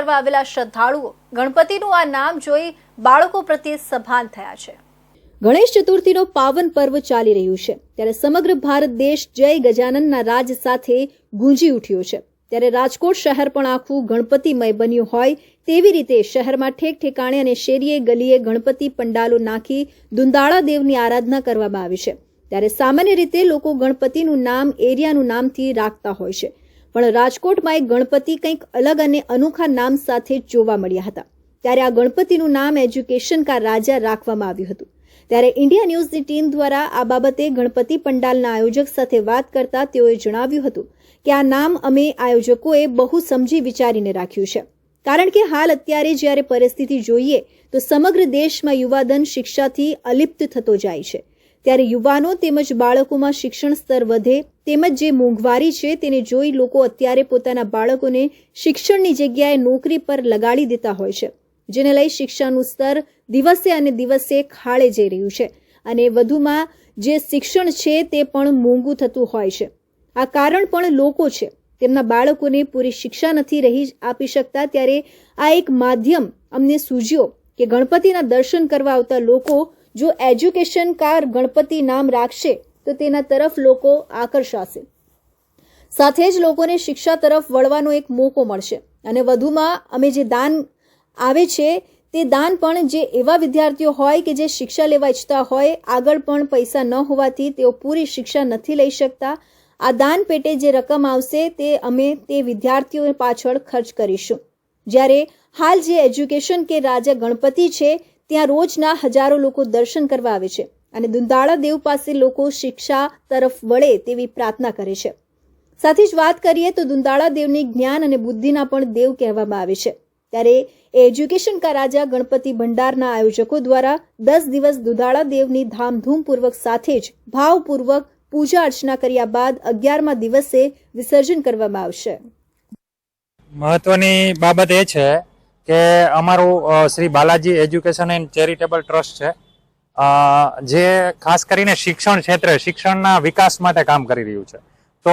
કરવા આવેલા શ્રદ્ધાળુઓ ગણપતિનું આ નામ જોઈ બાળકો પ્રત્યે સભાન થયા છે. ગણેશ ચતુર્થીનો પાવન પર્વ ચાલી રહ્યું છે. ત્યારે સમગ્ર ભારત દેશ જય ગજાનનના રાજ સાથે ગુંજી ઉઠ્યો છે. ત્યારે રાજકોટ શહેર પણ આખું ગણપતિમય બન્યું હોય તેવી રીતે શહેરમાં ઠેક ઠેકાણે અને શેરીએ ગલીએ ગણપતિ પંડાલો નાખી દુંદાળા દેવની આરાધના કરવામાં આવી છે. ત્યારે સામાન્ય રીતે લોકો ગણપતિનું નામ, એરિયાનું નામથી રાખતા હોય છે. પણ રાજકોટમાં એક ગણપતિ કંઈક અલગ અને અનોખા નામ સાથે જોવા મળ્યા હતા. ત્યારે આ ગણપતિનું નામ એજ્યુકેશન કા રાજા રાખવામાં આવ્યું હતું. ત્યારે ઇન્ડિયા ન્યૂઝની ટીમ દ્વારા આ બાબતે ગણપતિ પંડાલના આયોજક સાથે વાત કરતા તેઓએ જણાવ્યું હતું કે આ નામ અમે આયોજકોએ બહુ સમજી વિચારીને રાખ્યું છે. કારણ કે હાલ અત્યારે જ્યારે પરિસ્થિતિ જોઈએ તો સમગ્ર દેશમાં યુવાધન શિક્ષાથી અલિપ્ત થતો જાય છે. ત્યારે યુવાનો તેમજ બાળકોમાં શિક્ષણ સ્તર વધે તેમજ જે મોંઘવારી છે તેને જોઈ લોકો અત્યારે પોતાના બાળકોને શિક્ષણની જગ્યાએ નોકરી પર લગાડી દેતા હોય છે, જેને લઈ શિક્ષણનું સ્તર દિવસે અને દિવસે ખાળે જઈ રહ્યું છે અને વધુમાં જે શિક્ષણ છે તે પણ મોંઘું થતું હોય છે. આ કારણ પણ લોકો છે. તેમના બાળકોને પૂરી શિક્ષા નથી રહી આપી શકતા ત્યારે આ એક માધ્યમ અમને સૂજ્યો કે ગણપતિના દર્શન કરવા આવતા લોકો જો એજ્યુકેશન કાર ગણપતિ નામ રાખશે, તો તેના તરફ લોકો આકર્ષાશે. સાથે જ લોકોને શિક્ષા તરફ વળવાનો એક મોકો મળશે. અને વધુમાં, અમે જે દાન આવે છે, તે દાન પણ જે એવા વિદ્યાર્થીઓ હોય કે જે શિક્ષા લેવા ઈચ્છતા હોય, આગળ પણ પૈસા ન હોવાથી તેઓ પૂરી શિક્ષા નથી લઈ શકતા. આ દાન પેટે જે રકમ આવશે, તે અમે તે વિદ્યાર્થીઓ પાછળ ખર્ચ કરીશું. જ્યારે હાલ જે એજ્યુકેશન કે રાજા ગણપતિ છે ત્યાં રોજના હજારો લોકો દર્શન કરવા આવે છે અને દુંદાળા દેવ પાસે લોકો શિક્ષા તરફ વળે તેવી પ્રાર્થના કરે છે. સાથે જ વાત કરીએ તો દુંદાળા દેવને જ્ઞાન અને બુદ્ધિના પણ દેવ કહેવામાં આવે છે. ત્યારે એજ્યુકેશન કા રાજા ગણપતિ ભંડારના આયોજકો દ્વારા દસ દિવસ દુધાળા દેવની ધામધૂમપૂર્વક સાથે જ ભાવપૂર્વક પૂજા અર્ચના કર્યા બાદ અગિયારમા દિવસે વિસર્જન કરવામાં આવશે. મહત્વની બાબત એ છે કે અમારું Shri Balaji education and charitable trust છે. જે ખાસ કરીને શિક્ષણ ક્ષેત્રે, શિક્ષણના વિકાસ માટે કામ કરી રહ્યું છે. તો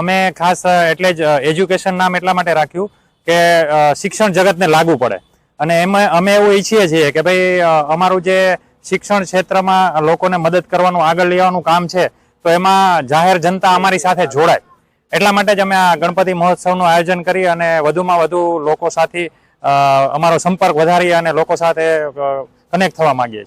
અમે ખાસ એટલે જ એજ્યુકેશન નામ એટલા માટે રાખ્યું કે શિક્ષણ જગતને લાગુ પડે. અને એમાં, અમે એવું ઈચ્છીએ છીએ કે ભાઈ અમારું જે શિક્ષણ ક્ષેત્રમાં લોકોને મદદ કરવાનું, આગળ લેવાનું કામ છે, તો એમાં જાહેર જનતા અમારી સાથે જોડાય. એટલા માટે જ અમે આ ગણપતિ મહોત્સવનું આયોજન કરી અને વધુમાં વધુ લોકો સાથે અમારો સંપર્ક વધારી અને લોકો સાથે કનેક્ટ થવા માંગીએ છીએ.